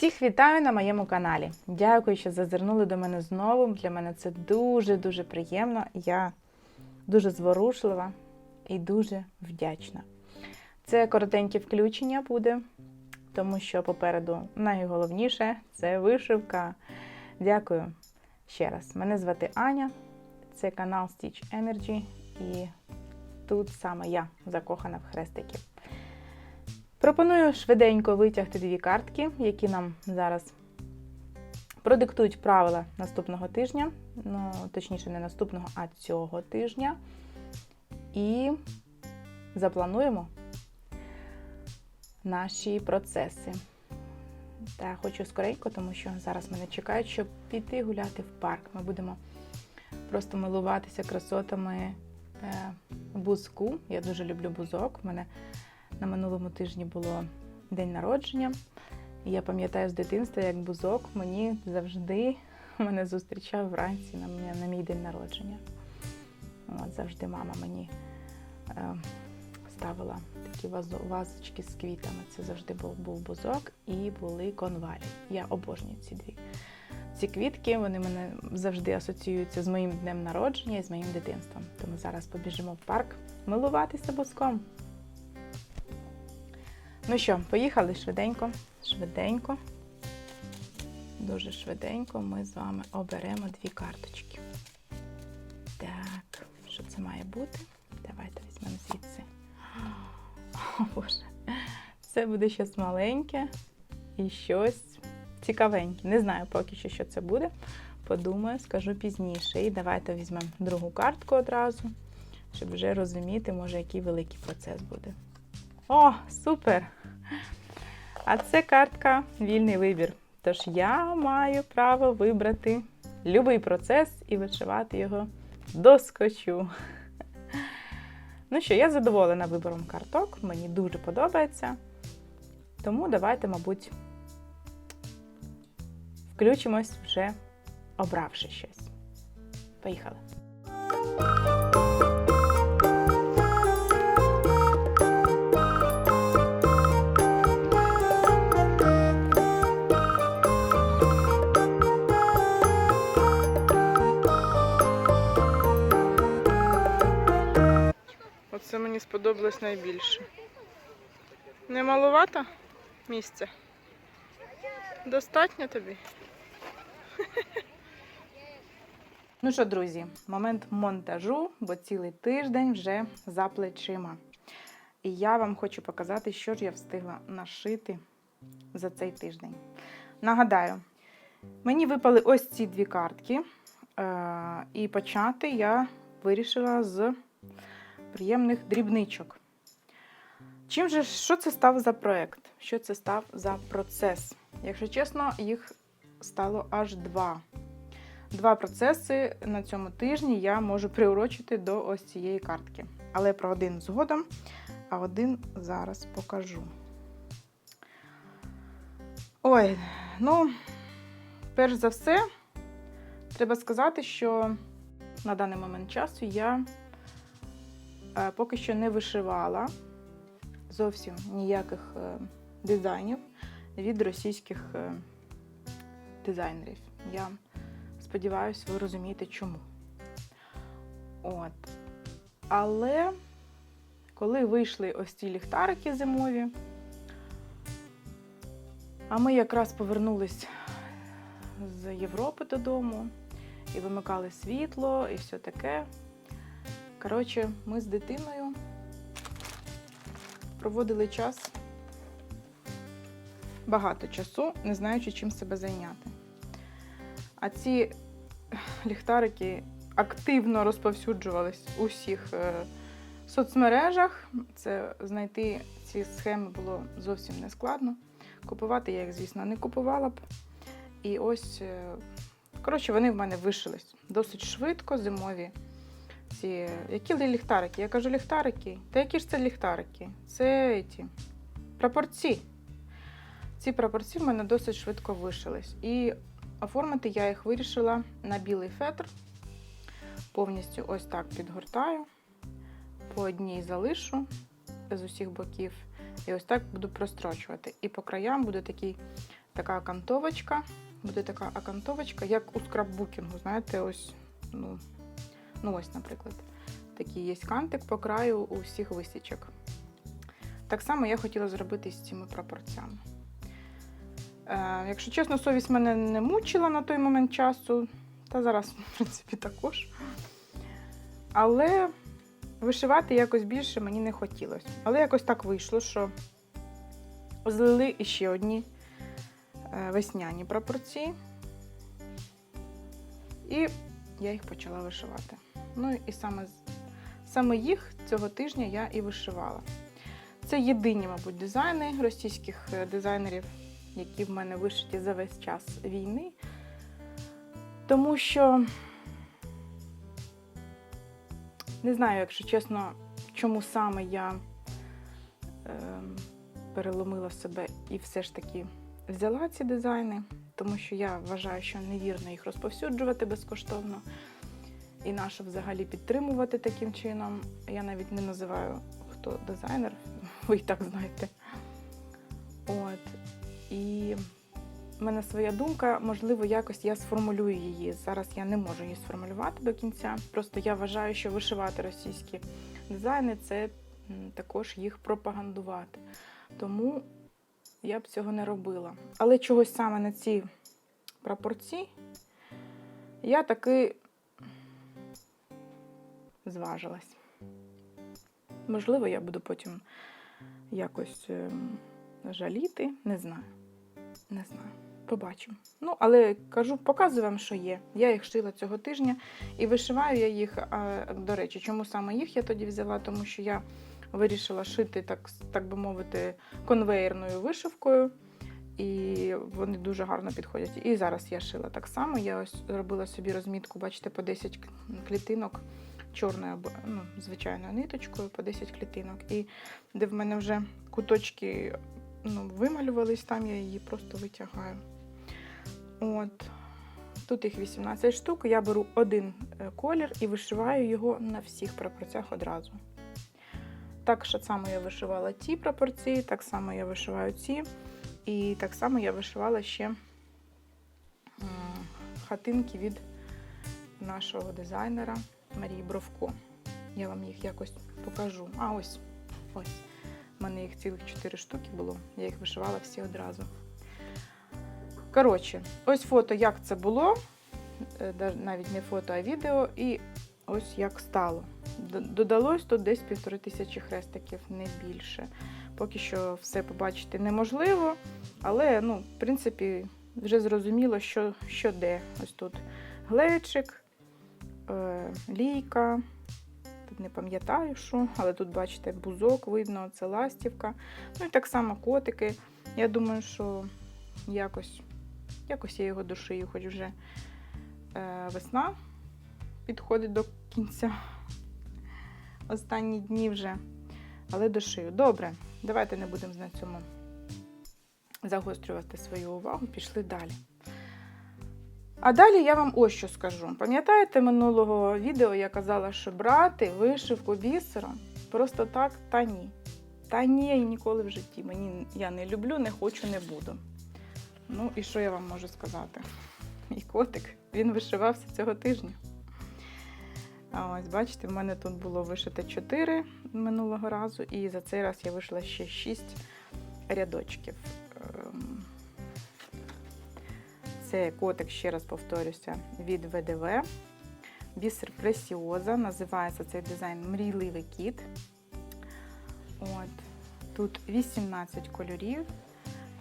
Всіх вітаю на моєму каналі. Дякую, що зазирнули до мене знову. Для мене це дуже-дуже приємно. Я дуже зворушлива і дуже вдячна. Це коротеньке включення буде, тому що попереду найголовніше це вишивка. Дякую ще раз. Мене звати Аня, це канал Stitch Energy, і тут саме я закохана в хрестики. Пропоную швиденько витягти дві картки, які нам зараз продиктують правила наступного тижня, ну, точніше, не наступного, а цього тижня. І заплануємо наші процеси. Та хочу скоренько, тому що зараз мене чекають, щоб піти гуляти в парк. Ми будемо просто милуватися красотами е, бузку. Я дуже люблю бузок. У мене на минулому тижні було день народження. Я пам'ятаю з дитинства, як бузок мені завжди мене зустрічав вранці на, мене, на мій день народження. От, завжди мама мені е, ставила такі вазо, вазочки з квітами. Це завжди був, був бузок і були конвалі. Я обожнюю ці дві. Ці квітки вони мене завжди асоціюються з моїм днем народження і з моїм дитинством. Тому зараз побіжимо в парк милуватися бузком. Ну що, поїхали швиденько, швиденько, дуже швиденько ми з вами оберемо дві карточки. Так, що це має бути? Давайте візьмемо звідси. О, Боже. Це буде щось маленьке і щось цікавеньке. Не знаю поки що, що це буде. Подумаю, скажу пізніше. І давайте візьмемо другу картку одразу, щоб вже розуміти, може, який великий процес буде. О, супер! А це картка вільний вибір. Тож я маю право вибрати будь-який процес і вишивати його до скотчу. Ну що, я задоволена вибором карток, мені дуже подобається. Тому давайте, мабуть, включимось вже обравши щось. Поїхали! Сподобалось найбільше. Не маловато місця? Достатньо тобі? Ну що, друзі, момент монтажу, бо цілий тиждень вже за плечима. І я вам хочу показати, що ж я встигла нашити за цей тиждень. Нагадаю, мені випали ось ці дві картки. е, І почати я вирішила з приємних дрібничок. Чим же, що це став за проект? Що це став за процес? Якщо чесно, їх стало аж два. Два процеси на цьому тижні я можу приурочити до ось цієї картки. Але про один згодом, а один зараз покажу. Ой, ну, перш за все, треба сказати, що на даний момент часу я поки що не вишивала зовсім ніяких е, дизайнів від російських е, дизайнерів. Я сподіваюся, ви розумієте, чому. От. Але коли вийшли ось ці ліхтарики зимові, а ми якраз повернулись з Європи додому і вимикали світло, і все таке. Коротше, ми з дитиною проводили час багато часу, не знаючи, чим себе зайняти. А ці ліхтарики активно розповсюджувались у всіх е, соцмережах. Це знайти ці схеми було зовсім не складно. Купувати я їх, звісно, не купувала б. І ось, е, коротше, вони в мене вишились досить швидко, зимові. Ці, які ліхтарики? Я кажу, ліхтарики. Та які ж це ліхтарики? Це ті, прапорці. Ці прапорці в мене досить швидко вишились. І оформити я їх вирішила на білий фетр. Повністю ось так підгортаю, по одній залишу з усіх боків. І ось так буду прострочувати. І по краям буде такий така окантовочка. Буде така окантовочка, як у скраббукінгу. Знаєте, ось, ну, ну ось, наприклад, такий є кантик по краю у всіх висічок. Так само я хотіла зробити з цими пропорціями. Е, якщо чесно, совість мене не мучила на той момент часу, та зараз, в принципі, також. Але вишивати якось більше мені не хотілося. Але якось так вийшло, що злили іще одні е, весняні прапорці. І я їх почала вишивати. Ну і саме, саме їх цього тижня я і вишивала. Це єдині, мабуть, дизайни російських е, дизайнерів, які в мене вишиті за весь час війни. Тому що не знаю, якщо чесно, чому саме я ем, переломила себе і все ж таки взяла ці дизайни, тому що я вважаю, що невірно їх розповсюджувати безкоштовно. І нащо взагалі підтримувати таким чином. Я навіть не називаю, хто дизайнер, ви і так знаєте. От. І в мене своя думка, можливо, якось я сформулюю її. Зараз я не можу її сформулювати до кінця. Просто я вважаю, що вишивати російські дизайни це також їх пропагандувати. Тому я б цього не робила. Але чогось саме на ці прапорці я таки зважилась. Можливо, я буду потім якось ем, жаліти, не знаю. Не знаю. Побачимо. Ну, але кажу, показую вам, що є. Я їх шила цього тижня і вишиваю я їх. До речі, чому саме їх я тоді взяла? Тому що я вирішила шити, так, так би мовити, конвейерною вишивкою. І вони дуже гарно підходять. І зараз я шила так само. Я ось зробила собі розмітку, бачите, по 10 клітинок чорною ну, звичайною ниточкою, по 10 клітинок. І де в мене вже куточки ну, вималювались, там я її просто витягаю. От. Тут їх 18 штук. Я беру один е, колір і вишиваю його на всіх прапорцях одразу. Так само я вишивала ті прапорці, так само я вишиваю ці. І так само я вишивала ще хатинки від нашого дизайнера Марії Бровко. Я вам їх якось покажу. А ось ось. У мене їх цілих 4 штуки було. Я їх вишивала всі одразу. Коротше, ось фото, як це було. Е, Навіть не фото, а відео. І ось як стало. Додалось тут десь півтори тисячі хрестиків, не більше. Поки що все побачити неможливо, але, ну, в принципі, вже зрозуміло, що, що де. Ось тут глечик, е, лійка. Тут не пам'ятаю, що, але тут, бачите, бузок видно, це ластівка. Ну і так само котики. Я думаю, що якось, якось я його дошию, хоч вже е, весна підходить до кінця. Останні дні вже. Але дошию. Добре, давайте не будемо на цьому загострювати свою увагу, пішли далі. А далі я вам ось що скажу. Пам'ятаєте минулого відео я казала, що брати вишивку бісером просто так та ні. Та ні, і ніколи в житті. Мені я не люблю, не хочу, не буду. Ну і що я вам можу сказати? Мій котик, він вишивався цього тижня. Ось, бачите, в мене тут було вишите 4 минулого разу, і за цей раз я вишила ще 6 рядочків. Ем, Це котик, ще раз повторюся, від ВДВ. Бісер Пресіоза. Називається цей дизайн Мрійливий кіт. От. Тут 18 кольорів.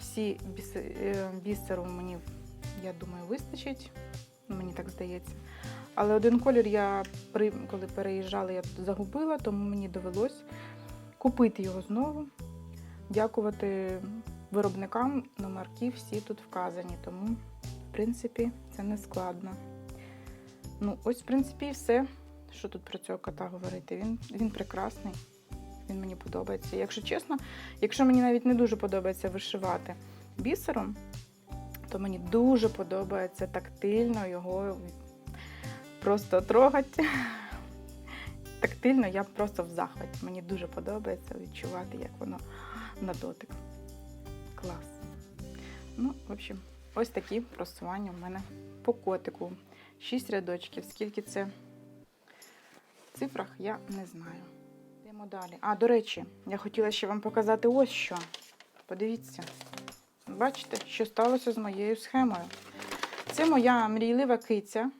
Всі е, бісеру мені, я думаю, вистачить. Мені так здається. Але один колір я, при- коли переїжджала, я загубила, тому мені довелось купити його знову. Дякувати виробникам, номерки всі тут вказані, тому, в принципі, це не складно. Ну, ось, в принципі, і все, що тут про цього кота говорити. Він, він прекрасний, він мені подобається. Якщо чесно, якщо мені навіть не дуже подобається вишивати бісером, то мені дуже подобається тактильно його просто трогати. Тактильно я просто в захваті. Мені дуже подобається відчувати, як воно на дотик. Клас. Ну, В общем, ось такі просування в мене по котику. Шість рядочків. Скільки це в цифрах, я не знаю. Йдемо далі. А, до речі, я хотіла ще вам показати ось що. Подивіться. Бачите, що сталося з моєю схемою. Це моя мрійлива киця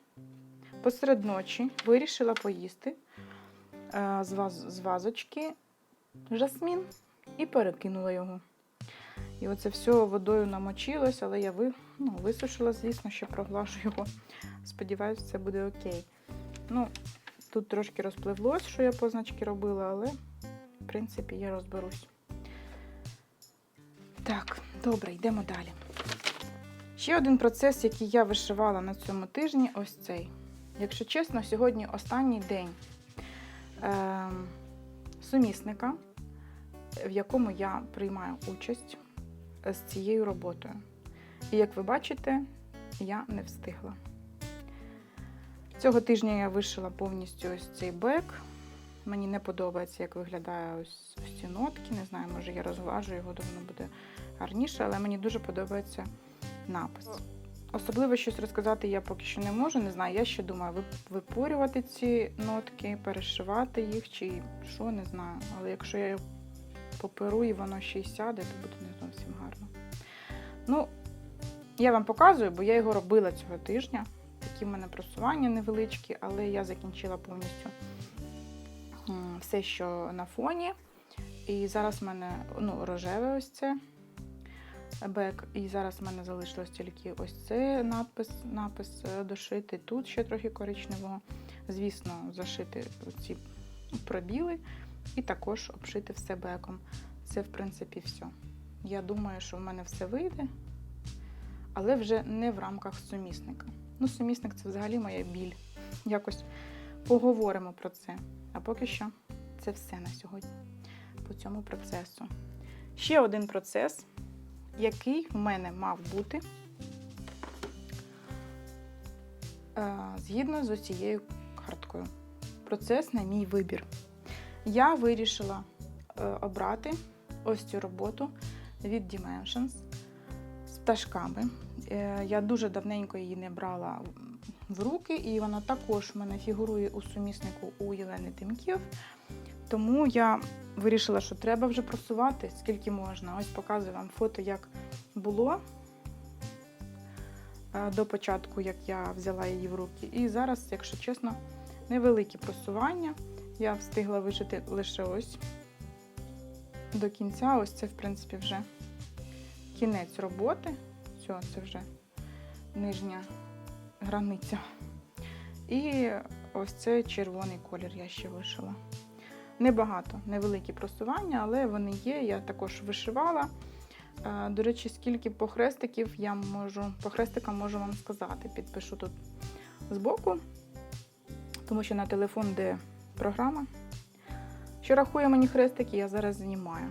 посеред ночі вирішила поїсти е, з, ваз, з вазочки жасмін і перекинула його. І оце все водою намочилось, але я ви, ну, висушила, звісно, ще проглажу його. Сподіваюся, це буде окей. Ну, тут трошки розпливлось, що я позначки робила, але в принципі я розберусь. Так, добре, йдемо далі. Ще один процес, який я вишивала на цьому тижні, ось цей. Якщо чесно, сьогодні останній день е, сумісника, в якому я приймаю участь з цією роботою. І як ви бачите, я не встигла. Цього тижня я вишила повністю ось цей бек. Мені не подобається, як виглядає ось, ці нотки. Не знаю, може я розглажу його, то воно буде гарніше, але мені дуже подобається напис. Особливо щось розказати я поки що не можу. Не знаю, я ще думаю, вип- випорювати ці нотки, перешивати їх чи що, не знаю. Але якщо я поперу і воно ще й сяде, то буде не зовсім гарно. Ну, я вам показую, бо я його робила цього тижня. Такі в мене просування невеличкі, але я закінчила повністю все, що на фоні. І зараз в мене ну, рожеве ось це бек. І зараз в мене залишилось тільки ось це надпис, напис е, дошити. Тут ще трохи коричневого. Звісно, зашити ці пробіли і також обшити все беком. Це, в принципі, все. Я думаю, що в мене все вийде, але вже не в рамках сумісника. Ну, сумісник це взагалі моя біль. Якось поговоримо про це. А поки що це все на сьогодні по цьому процесу. Ще один процес, який в мене мав бути е, згідно з цією карткою. Процес на мій вибір. Я вирішила е, обрати ось цю роботу від Dimensions з пташками. Е, Я дуже давненько її не брала в руки, і вона також в мене фігурує у суміснику у Єлени Тимків. Тому я вирішила, що треба вже просувати, скільки можна. Ось показую вам фото, як було е, до початку, як я взяла її в руки. І зараз, якщо чесно, невеликі просування. Я встигла вишити лише ось до кінця. Ось це, в принципі, вже кінець роботи. Все, це вже нижня границя. І ось цей червоний колір я ще вишила. Небагато, невеликі просування, але вони є. Я також вишивала. Е, До речі, скільки похрестиків я можу, по хрестикам можу вам сказати. Підпишу тут збоку, тому що на телефон де програма, що рахує мені хрестики, я зараз знімаю.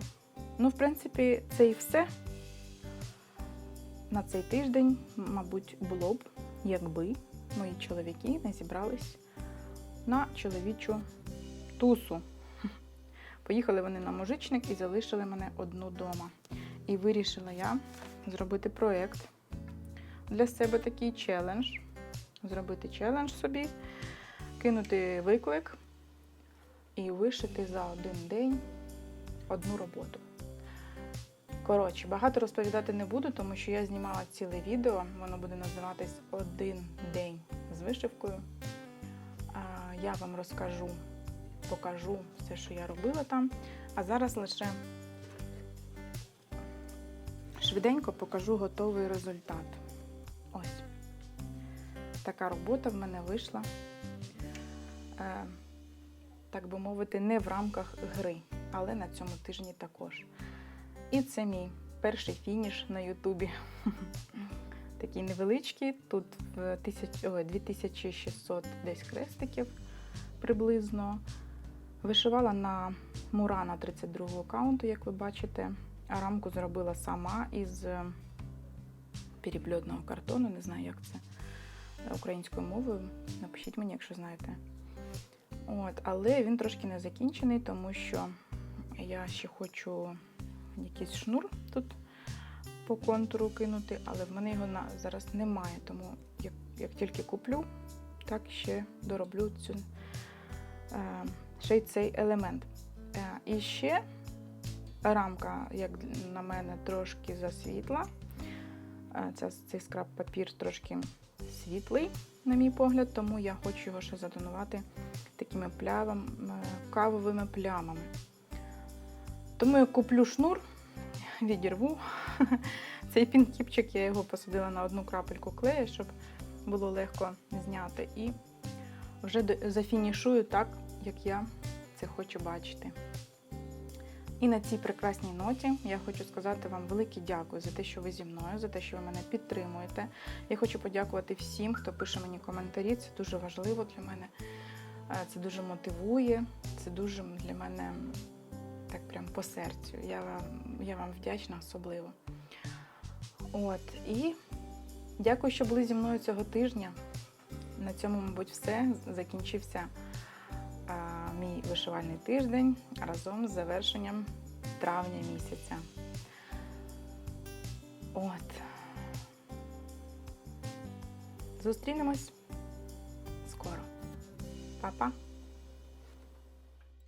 Ну, в принципі, це і все. На цей тиждень, мабуть, було б, якби мої чоловіки не зібрались на чоловічу тусу. Поїхали вони на мужичник і залишили мене одну вдома. І вирішила я зробити проєкт для себе такий челендж. Зробити челендж собі, кинути виклик і вишити за один день одну роботу. Коротше, багато розповідати не буду, тому що я знімала ціле відео. Воно буде називатись Один день з вишивкою. Я вам розкажу, покажу все, що я робила там. А зараз лише швиденько покажу готовий результат. Ось. Така робота в мене вийшла, е, так би мовити, не в рамках гри, але на цьому тижні також. І це мій перший фініш на Ютубі. Такий невеличкий, тут в тисяч- 2600 десь хрестиків приблизно. Вишивала на Мурана 32 аккаунту, як ви бачите. А рамку зробила сама із е, перепльотного картону, не знаю, як це українською мовою. Напишіть мені, якщо знаєте. От, але він трошки не закінчений, тому що я ще хочу якийсь шнур тут по контуру кинути, але в мене його зараз немає, тому як, як тільки куплю, так ще дороблю цю, е, ще й цей елемент. Е, і ще рамка, як на мене, трошки засвітла. Е, Ця, цей скраб папір трошки світлий, на мій погляд, тому я хочу його ще затонувати такими плявами, кавовими плямами. Тому я куплю шнур, відірву цей пінкіпчик, я його посадила на одну крапельку клею, щоб було легко зняти. І вже зафінішую так, як я це хочу бачити. І на цій прекрасній ноті я хочу сказати вам велике дякую за те, що ви зі мною, за те, що ви мене підтримуєте. Я хочу подякувати всім, хто пише мені коментарі. Це дуже важливо для мене. Е, Це дуже мотивує, це дуже для мене так прям по серцю. Я вам, я вам вдячна особливо. От, і дякую, що були зі мною цього тижня. На цьому, мабуть, все. Закінчився мій вишивальний тиждень разом з завершенням травня місяця. От. Зустрінемось скоро. Па-па!